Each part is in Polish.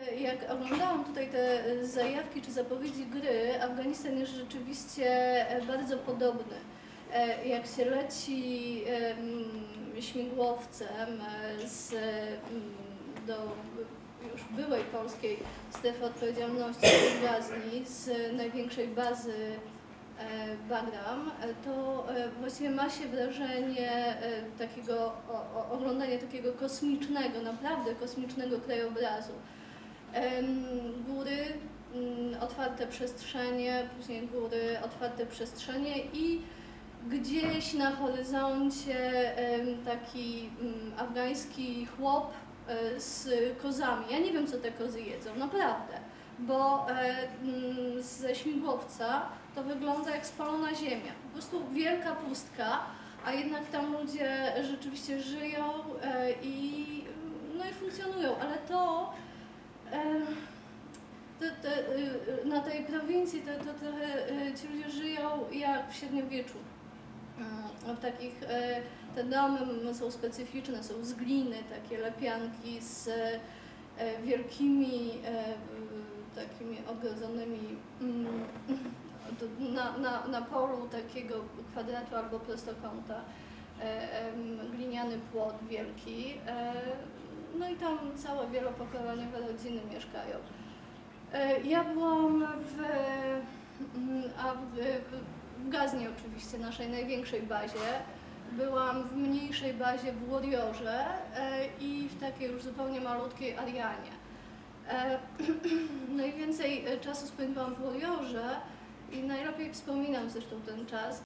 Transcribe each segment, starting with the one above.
Jak oglądałam tutaj te zajawki czy zapowiedzi gry, Afganistan jest rzeczywiście e, bardzo podobny. E, Jak się leci em, śmigłowcem e, z, em, do już byłej polskiej strefy odpowiedzialności w Gazni, z największej bazy Bagram, to właściwie ma się wrażenie takiego, o, o, oglądania takiego kosmicznego, naprawdę kosmicznego krajobrazu. Góry, mm, otwarte przestrzenie, później góry, otwarte przestrzenie i gdzieś na horyzoncie taki mm, afgański chłop e, z kozami. Ja nie wiem, co te kozy jedzą, naprawdę, bo e, mm, ze śmigłowca to wygląda jak spalona ziemia. Po prostu wielka pustka, a jednak tam ludzie rzeczywiście żyją e, i, no i funkcjonują, ale to to, to, y, na tej prowincji to, to trochę y, ci ludzie żyją jak w średniowieczu. Mm, W takich, e, te domy są specyficzne, są z gliny, takie lepianki z e, wielkimi, e, y, takimi ogrodzonymi mm, na, na, na polu takiego kwadratu albo prostokąta gliniany płot wielki. No i tam całe wielopokoleniowe rodziny mieszkają. E, Ja byłam w, mm, w, w Gaznie oczywiście, naszej największej bazie. Byłam w mniejszej bazie w Warriorze e, i w takiej już zupełnie malutkiej Arianie. E, Najwięcej e, czasu spędziłam w Warriorze i najlepiej wspominam zresztą ten czas.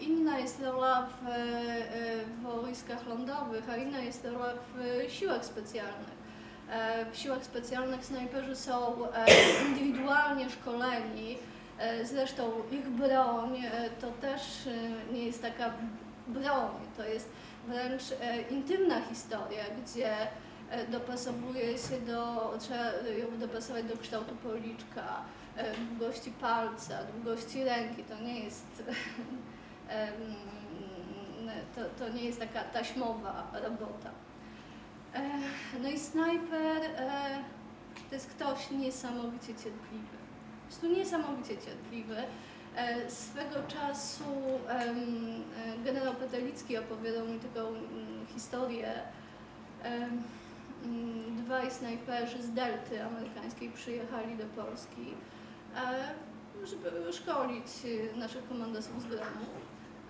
Inna jest rola w, e, w wojskach lądowych, a inna jest rola w siłach specjalnych. E, W siłach specjalnych snajperzy są e, indywidualnie szkoleni, e, zresztą ich broń e, to też e, nie jest taka broń, to jest wręcz e, intymna historia, gdzie e, dopasowuje się do, trzeba ją dopasować do kształtu policzka, e, długości palca, długości ręki. To nie jest, to, to nie jest taka taśmowa robota. No i snajper e, to jest ktoś niesamowicie cierpliwy. Po prostu niesamowicie cierpliwy. E, Swego czasu generał Petelicki opowiadał mi taką mm, historię. Mm, Dwaj snajperzy z Delty amerykańskiej przyjechali do Polski, e, żeby szkolić e, naszych komandosów z gromu.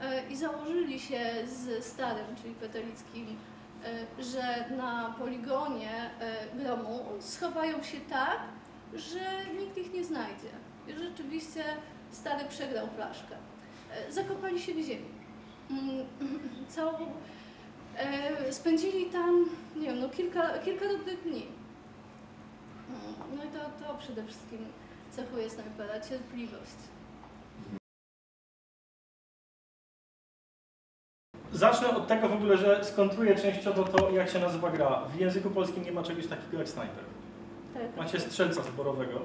E, I założyli się z starym, czyli Petelickim, e, że na poligonie e, gromu schowają się tak, że nikt ich nie znajdzie. I rzeczywiście stary przegrał flaszkę. E, Zakopali się w ziemi. Mm, Całą, e, spędzili tam, nie wiem, no kilka, kilka dobrych dni. Mm, No i to, to przede wszystkim cechuje snajpera, cierpliwość. Zacznę od tego w ogóle, że skontruję częściowo to, jak się nazywa gra. W języku polskim nie ma czegoś takiego jak snajper. Tak. Macie strzelca wyborowego.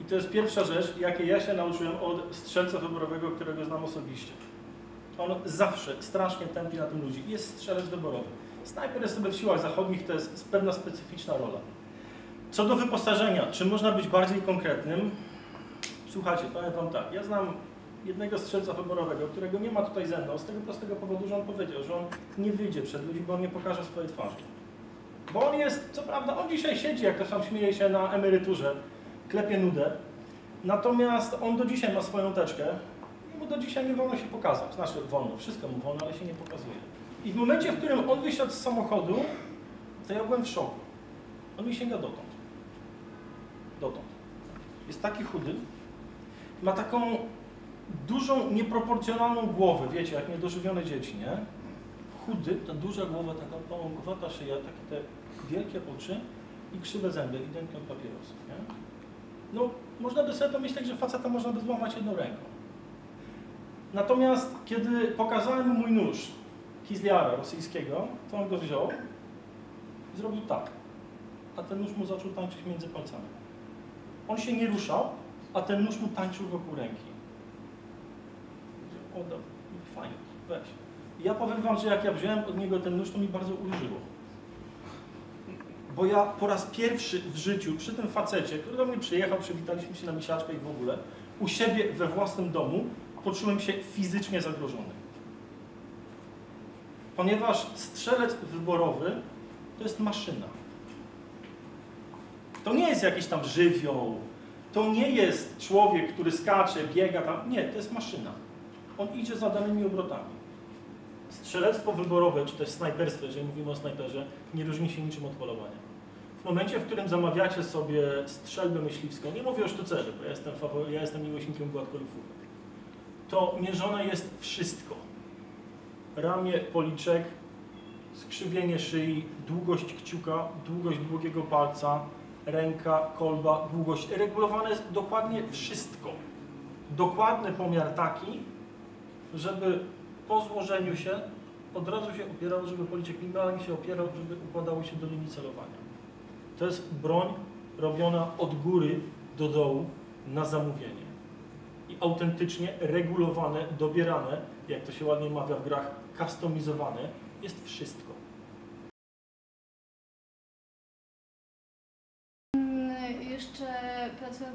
I to jest pierwsza rzecz, jakiej ja się nauczyłem od strzelca wyborowego, którego znam osobiście. On zawsze strasznie tępi na tym ludzi. Jest strzelec wyborowy. Snajper jest sobie w siłach zachodnich, to jest pewna specyficzna rola. Co do wyposażenia, czy można być bardziej konkretnym? Słuchajcie, powiem Wam tak, ja znam jednego strzelca wyborowego, którego nie ma tutaj ze mną, z tego prostego powodu, że on powiedział, że on nie wyjdzie przed ludzi, bo on nie pokaże swojej twarzy. Bo on jest, co prawda, on dzisiaj siedzi, jak to sam śmieje się na emeryturze, klepie nudę, natomiast on do dzisiaj ma swoją teczkę mu do dzisiaj nie wolno się pokazać. Znaczy wolno, wszystko mu wolno, ale się nie pokazuje. I w momencie, w którym on wysiadł z samochodu, to ja byłem w szoku. On mi sięga dotąd. Dotąd. Jest taki chudy, ma taką dużą, nieproporcjonalną głowę, wiecie, jak niedożywione dzieci, nie? Chudy, ta duża głowa, taka pałąkowata szyja, takie te wielkie oczy i krzywe zęby, ewidentnie od papierosów, nie? No, można by sobie pomyśleć, że faceta można by złamać jedną ręką. Natomiast kiedy pokazałem mu mój nóż Kizliara rosyjskiego, to on go wziął i zrobił tak. A ten nóż mu zaczął tańczyć między palcami. On się nie ruszał, a ten nóż mu tańczył wokół ręki. Oddał. Fajnie, weź. Ja powiem wam, że jak ja wziąłem od niego ten nóż, to mi bardzo ulżyło. bo ja po raz pierwszy w życiu przy tym facecie, który do mnie przyjechał, przywitaliśmy się na misiaczkę i w ogóle, u siebie we własnym domu poczułem się fizycznie zagrożony. Ponieważ strzelec wyborowy to jest maszyna. To nie jest jakiś tam żywioł, to nie jest człowiek, który skacze, biega tam. Nie, to jest maszyna. On idzie za danymi obrotami. Strzelectwo wyborowe, czy też snajperstwo, jeżeli mówimy o snajperze, nie różni się niczym od polowania. W momencie, w którym zamawiacie sobie strzelbę myśliwską, nie mówię o sztucerze, bo ja jestem, ja jestem miłośnikiem gładkolufówek, to mierzone jest wszystko. Ramię, policzek, skrzywienie szyi, długość kciuka, długość długiego palca, ręka, kolba, długość. Regulowane jest dokładnie wszystko. Dokładny pomiar taki, żeby po złożeniu się od razu się opierało, żeby policzek minimalnie się opierał, żeby układało się do linii celowania. To jest broń robiona od góry do dołu na zamówienie. I autentycznie regulowane, dobierane, jak to się ładnie mawia w grach, customizowane, jest wszystko.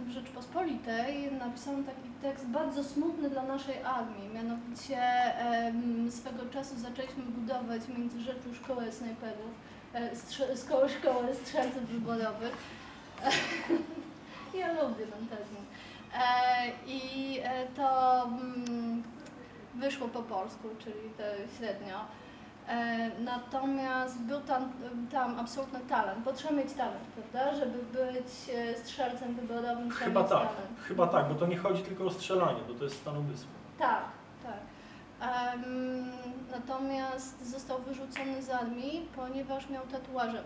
W Rzeczpospolitej napisałam taki tekst bardzo smutny dla naszej armii. Mianowicie swego czasu zaczęliśmy budować między Rzeczą szkołę snajperów, e, szkołę, szkołę strzelców wyborowych. ja lubię ten termin. I e, to mm, wyszło po polsku, czyli to średnio. E, Natomiast był tam, tam absolutny talent. Potrzeba mieć talent, prawda? Żeby być e, strzelcem wyborowym, trzeba Chyba tak, talent. chyba tak, bo to nie chodzi tylko o strzelanie, bo to jest stan umysłu. Tak, tak. Em, natomiast został wyrzucony z armii, ponieważ miał tatuaże.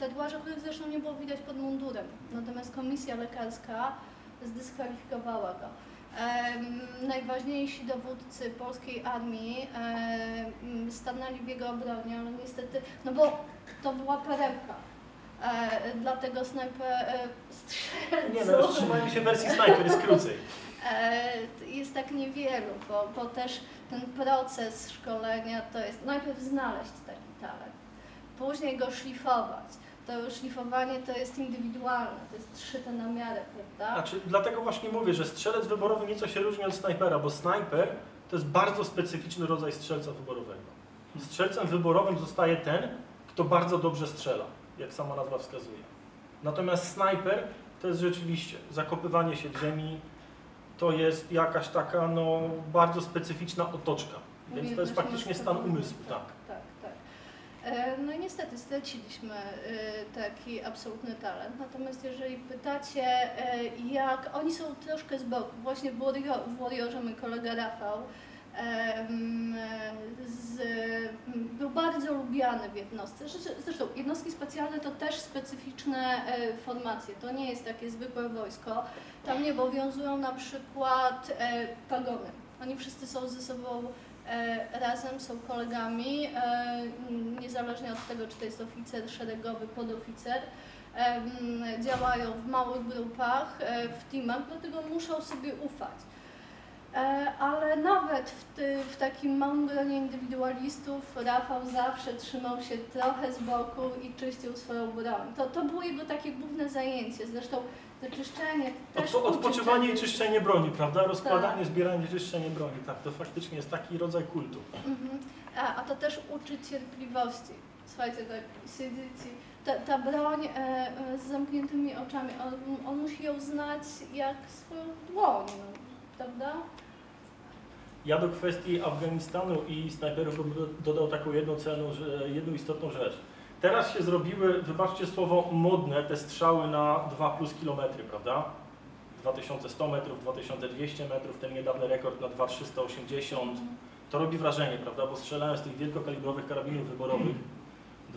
Tatuaże, których zresztą nie było widać pod mundurem. Natomiast komisja lekarska zdyskwalifikowała go. Najważniejsi dowódcy polskiej armii stanęli w jego obronie, ale niestety, no bo to była perełka. E, dlatego snajper e, strzelców... Nie no, trzymajmy się wersji snajper, jest krócej. E, Jest tak niewielu, bo, bo też ten proces szkolenia to jest najpierw znaleźć taki talent, później go szlifować. To szlifowanie to jest indywidualne, to jest szyte na miarę, prawda? Znaczy, dlatego właśnie mówię, że strzelec wyborowy nieco się różni od snajpera, bo snajper to jest bardzo specyficzny rodzaj strzelca wyborowego. Strzelcem wyborowym zostaje ten, kto bardzo dobrze strzela, jak sama nazwa wskazuje. Natomiast snajper to jest rzeczywiście zakopywanie się w ziemi, to jest jakaś taka no, bardzo specyficzna otoczka. Więc to jest faktycznie stan umysłu, tak. E, No i niestety straciliśmy e, taki absolutny talent. Natomiast jeżeli pytacie, e, jak oni są troszkę z boku, właśnie w Warrior- w Warriorze mój kolega Rafał z, był bardzo lubiany w jednostce. Zresztą- jednostki specjalne to też specyficzne formacje. To nie jest takie zwykłe wojsko. Tam nie obowiązują na przykład pagony. Oni wszyscy są ze sobą razem, są kolegami, e, niezależnie od tego, czy to jest oficer szeregowy, podoficer. E, działają w małych grupach, e, w teamach, dlatego muszą sobie ufać. E, Ale nawet w, ty, w takim małym gronie indywidualistów Rafał zawsze trzymał się trochę z boku i czyścił swoją broń. To, to było jego takie główne zajęcie. Zresztą to czyszczenie też Odpo- uczy odpoczywanie i czyszczenie broni, prawda? Rozkładanie, Tak. zbieranie, czyszczenie broni. Tak, to faktycznie jest taki rodzaj kultu. Mhm. A, a to też uczy cierpliwości. Słuchajcie, tak siedzicie, ta, ta broń e, e, z zamkniętymi oczami, on, on musi ją znać jak swoją dłoń, no? Ja do kwestii Afganistanu i snajperów bym do- dodał taką jedną celną, jedną istotną rzecz. Teraz się zrobiły, wybaczcie słowo, modne te strzały na 2 plus kilometry, prawda? 2100 metrów, 2200 metrów, ten niedawny rekord na 2380. To robi wrażenie, prawda? Bo strzelają z tych wielkokalibrowych karabinów wyborowych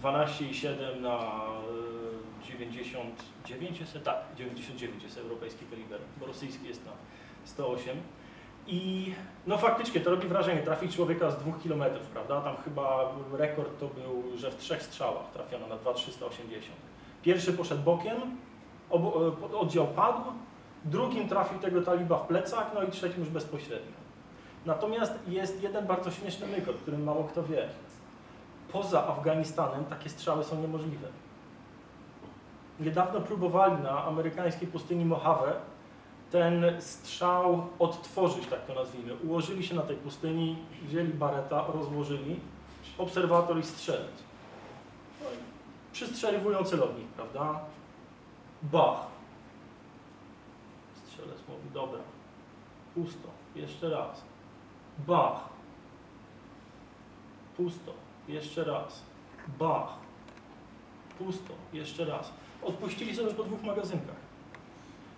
12,7 na e, 99 jest, tak, 99 jest europejski kaliber, bo rosyjski jest na 108. I no faktycznie to robi wrażenie, trafić człowieka z 2 km, prawda? Tam chyba rekord to był, że w trzech strzałach trafiono na 2,380. Pierwszy poszedł bokiem, e, oddział padł, drugim trafił tego taliba w plecach, no i trzecim już bezpośrednio. Natomiast jest jeden bardzo śmieszny myk, o którym mało kto wie. Poza Afganistanem takie strzały są niemożliwe. niedawno próbowali na amerykańskiej pustyni Mojave ten strzał odtworzyć, tak to nazwijmy. Ułożyli się na tej pustyni, wzięli bareta, rozłożyli, obserwator i strzelec. Przystrzeliwują celownik, prawda? Bach. Strzelec mówi, dobra, pusto, jeszcze raz. Bach. Pusto, jeszcze raz. Bach. Pusto, jeszcze raz. Odpuścili sobie po dwóch magazynkach.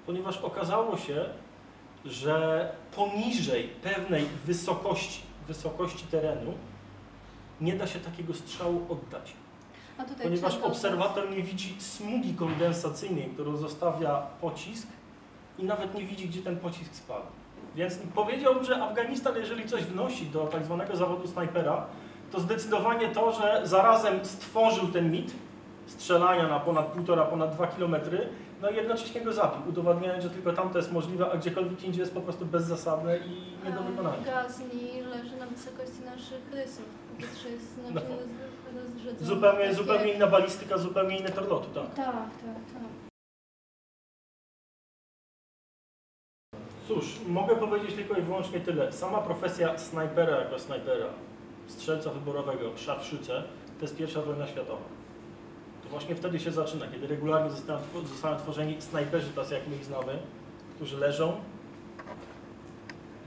Ponieważ okazało się, że poniżej pewnej wysokości, wysokości terenu nie da się takiego strzału oddać. Ponieważ obserwator nie widzi smugi kondensacyjnej, którą zostawia pocisk i nawet nie widzi, gdzie ten pocisk spadł. Więc powiedziałbym, że Afganistan, jeżeli coś wnosi do tak zwanego zawodu snajpera, to zdecydowanie to, że zarazem stworzył ten mit strzelania na ponad półtora, ponad dwa kilometry, no i jednocześnie go zabił, udowadniając, że tylko tamto jest możliwe, a gdziekolwiek indziej jest po prostu bezzasadne i nie do wykonania. Gazni leży na wysokości naszych rysów. Powietrze jest znacznie No. rozrzedzone. Zupełnie, Takie- zupełnie inna balistyka, zupełnie inny tor lotu, tak. Tak, tak, tak. Cóż, mogę powiedzieć tylko i wyłącznie tyle. Sama profesja snajpera jako snajpera, strzelca wyborowego, szarfszyce, to jest pierwsza wojna światowa. To właśnie wtedy się zaczyna, kiedy regularnie zostają tworzeni snajperzy, tacy jak my ich znamy, którzy leżą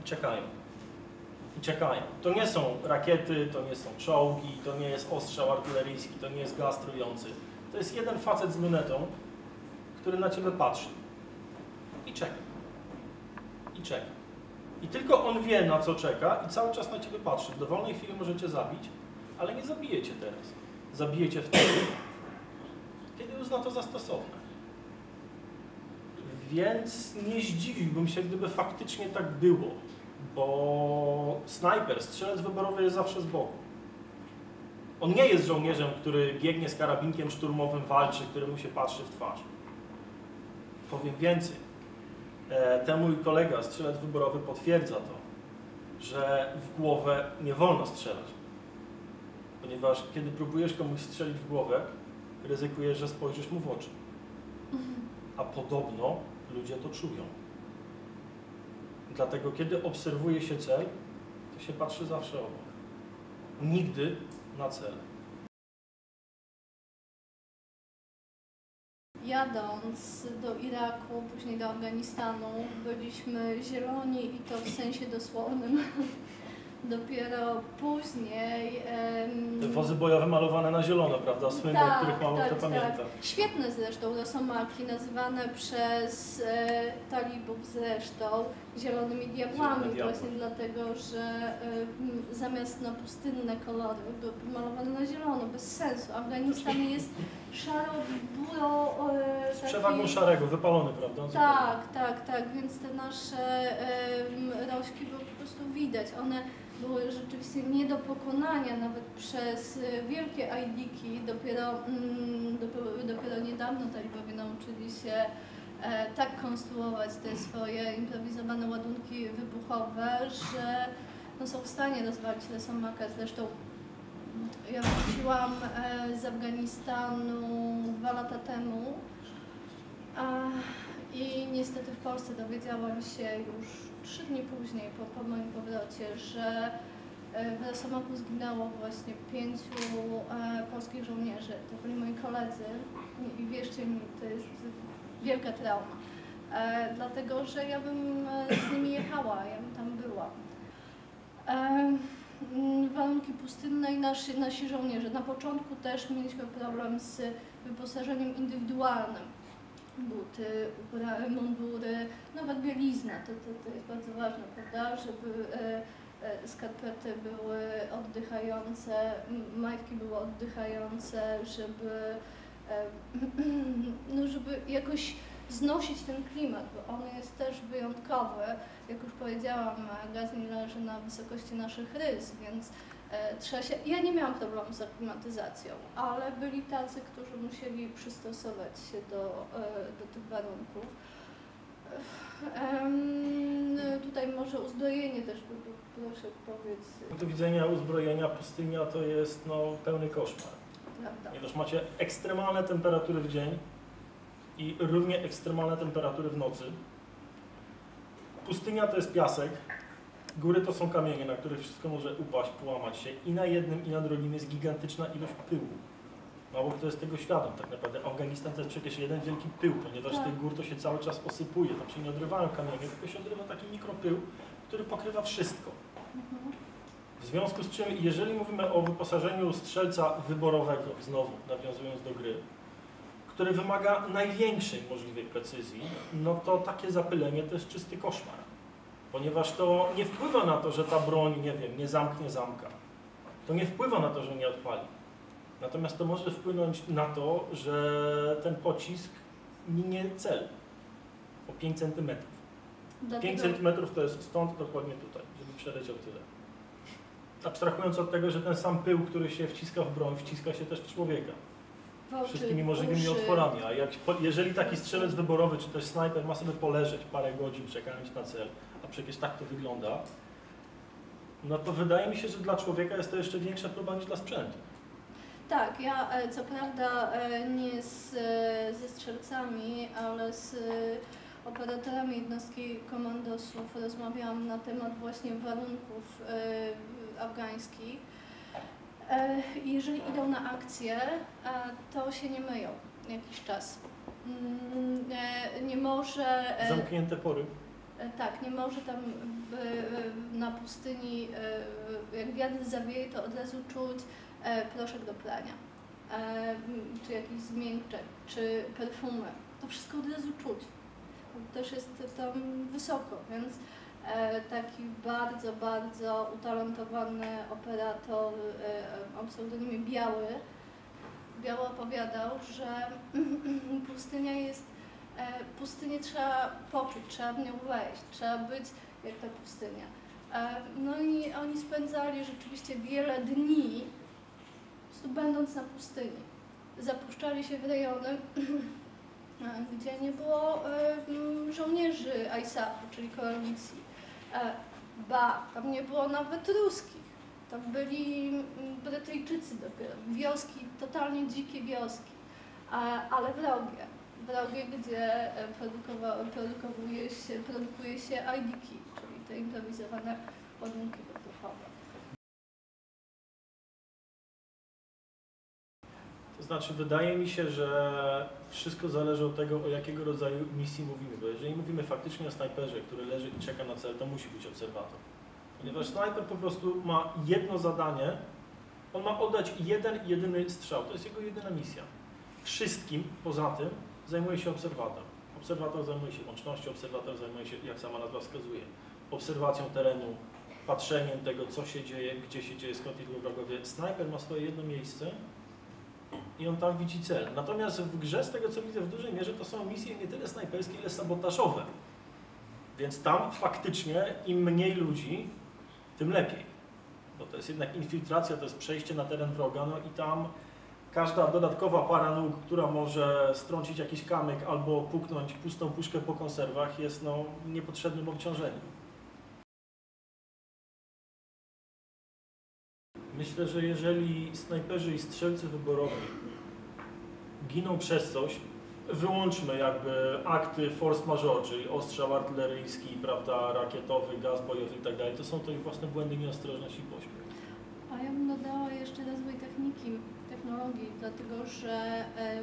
i czekają. I czekają. To nie są rakiety, to nie są czołgi, to nie jest ostrzał artyleryjski, to nie jest gaz trujący. To jest jeden facet z lunetą, który na ciebie patrzy i czeka i czeka. I tylko on wie, na co czeka i cały czas na ciebie patrzy. W dowolnej chwili możecie zabić, ale nie zabijecie teraz. Zabijecie wtedy, uzna to za stosowne. Więc nie zdziwiłbym się, gdyby faktycznie tak było, bo snajper, strzelec wyborowy jest zawsze z boku. On nie jest żołnierzem, który biegnie z karabinkiem szturmowym, walczy, któremu się patrzy w twarz. Powiem więcej. E, Ten mój kolega, strzelec wyborowy, potwierdza to, że w głowę nie wolno strzelać. Ponieważ kiedy próbujesz komuś strzelić w głowę, ryzykujesz, że spojrzysz mu w oczy. A podobno ludzie to czują. Dlatego, kiedy obserwuje się cel, to się patrzy zawsze obok. Nigdy na cel. Jadąc do Iraku, później do Afganistanu, byliśmy zieloni i to w sensie dosłownym. Dopiero później. em, Te wozy bojowe malowane na zielono, prawda? Słynne, Tak, których mało tak, kto tak. pamięta. Świetne zresztą rosomaki, nazywane przez e, talibów zresztą zielonymi diabłami, Zielone diabły. właśnie dlatego, że e, zamiast na pustynne kolory były malowane na zielono, bez sensu. Afganistan jest szaro-buro... E, Z taki- przewagą szarego, wypalony, prawda? tak, tak, tak, więc te nasze em, rośki było po prostu widać. One były rzeczywiście nie do pokonania nawet przez e, wielkie ajdiki. Dopiero, mm, dopiero, dopiero niedawno talibowie nauczyli się e, tak konstruować te swoje improwizowane ładunki wybuchowe, że no, są w stanie rozwalić Lesomaka. Zresztą ja wróciłam e, z Afganistanu dwa lata temu. A, I niestety w Polsce dowiedziałam się już trzy dni później po, po moim powrocie, że e, w Rosomachу zginęło właśnie pięciu e, polskich żołnierzy. To byli moi koledzy i, i wierzcie mi, to jest wielka trauma. E, dlatego, że ja bym e, z nimi jechała, ja bym tam była. E, mm, warunki pustynne i nasi, nasi żołnierze. Na początku też mieliśmy problem z wyposażeniem indywidualnym. Buty, mundury, nawet bielizna, to, to, to jest bardzo ważne, prawda, żeby e, e, skarpety były oddychające, majtki były oddychające, żeby, e, no, żeby jakoś znosić ten klimat, bo on jest też wyjątkowy. Jak już powiedziałam, Gazni leży na wysokości naszych rys, więc e, trzeba się... Ja nie miałam problemu z aklimatyzacją, ale byli tacy, którzy musieli przystosować się do, e, do tych warunków. Tutaj może uzbrojenie też, proszę powiedz, Z punktu widzenia uzbrojenia pustynia to jest no, pełny koszmar. prawda? Ponieważ macie ekstremalne temperatury w dzień, i równie ekstremalne temperatury w nocy. Pustynia to jest piasek, góry to są kamienie, na których wszystko może upaść, połamać się i na jednym i na drugim jest gigantyczna ilość pyłu. Mało kto jest tego świadom. Tak naprawdę Afganistan to jest przecież jeden wielki pył, ponieważ z Tak. tych gór to się cały czas osypuje. Tam się nie odrywają kamienie, tylko się odrywa taki mikropył, który pokrywa wszystko. W związku z czym, jeżeli mówimy o wyposażeniu strzelca wyborowego, znowu nawiązując do gry, który wymaga największej możliwej precyzji, no to takie zapylenie to jest czysty koszmar. Ponieważ to nie wpływa na to, że ta broń, nie wiem, nie zamknie zamka. To nie wpływa na to, że nie odpali. Natomiast to może wpłynąć na to, że ten pocisk minie cel o 5 cm. 5 Dlatego, cm to jest stąd dokładnie tutaj, żeby przeleciał tyle. Abstrahując od tego, że ten sam pył, który się wciska w broń, wciska się też w człowieka. oczy, Wszystkimi możliwymi uszy, otworami. A jak, jeżeli taki strzelec wyborowy, czy też snajper ma sobie poleżeć parę godzin czekając na cel, a przecież tak to wygląda, no to wydaje mi się, że dla człowieka jest to jeszcze większa próba niż dla sprzętu. Tak, ja e, co prawda e, nie z, e, ze strzelcami, ale z operatorami jednostki komandosów rozmawiałam na temat właśnie warunków afgańskich. Jeżeli idą na akcję, to się nie myją jakiś czas. Mm, Nie może. Zamknięte pory. E, Tak, nie może tam w, w, na pustyni, e, jak wiatr zawieje, to od razu czuć e, proszek do prania, e, czy jakiś zmiękczek, czy perfumy. To wszystko od razu czuć. Też jest tam wysoko, więc e, taki bardzo, bardzo utalentowany operator e, o pseudonimie Biały, Biały opowiadał, że pustynia jest e, pustynię trzeba poczuć, trzeba w nią wejść, trzeba być jak ta pustynia. E, No i oni spędzali rzeczywiście wiele dni, będąc na pustyni. Zapuszczali się w rejony, e, gdzie nie było e, m, żołnierzy ISAF-u, czyli koalicji. E, Ba, tam nie było nawet ruskich. Tam byli mm, Brytyjczycy dopiero, wioski, totalnie dzikie wioski, ale wrogie wrogie, gdzie e, produkuje się, produkuje się IDK, czyli te improwizowane ładunki wybuchowe. To znaczy, wydaje mi się, że wszystko zależy od tego, o jakiego rodzaju misji mówimy. Bo jeżeli mówimy faktycznie o snajperze, który leży i czeka na cel, to musi być obserwator. Ponieważ snajper po prostu ma jedno zadanie, on ma oddać jeden, jedyny strzał. To jest jego jedyna misja. Wszystkim poza tym zajmuje się obserwator. Obserwator zajmuje się łącznością, obserwator zajmuje się, jak sama nazwa wskazuje, obserwacją terenu, patrzeniem tego, co się dzieje, gdzie się dzieje, skąd idą wrogowie. Snajper ma swoje jedno miejsce i on tam widzi cel. Natomiast w grze, z tego co widzę, w dużej mierze to są misje nie tyle snajperskie, ile sabotażowe. Więc tam faktycznie im mniej ludzi, tym lepiej. Bo to jest jednak infiltracja, to jest przejście na teren wroga, no i tam każda dodatkowa para nóg, która może strącić jakiś kamyk albo puknąć pustą puszkę po konserwach, jest no, niepotrzebnym obciążeniem. Myślę, że jeżeli snajperzy i strzelcy wyborowi giną przez coś, wyłączmy jakby akty force majeure, czyli ostrzał artyleryjski, prawda, rakietowy, gaz bojowy i tak dalej, to są to ich własne błędy, nieostrożność i pośpiech. A ja bym dodała jeszcze rozwój techniki, technologii, dlatego że e,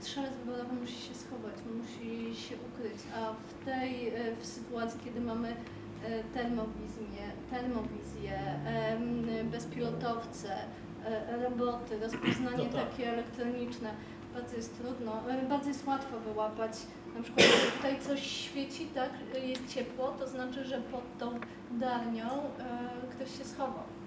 strzelec wyborowy musi się schować, musi się ukryć, a w tej e, w sytuacji, kiedy mamy e, termowizję, termowizję bezpilotowce, roboty, rozpoznanie No tak. takie elektroniczne, bardzo jest trudno, bardzo jest łatwo wyłapać. Na przykład jeżeli tutaj coś świeci, tak, jest ciepło, to znaczy, że pod tą darnią ktoś się schował.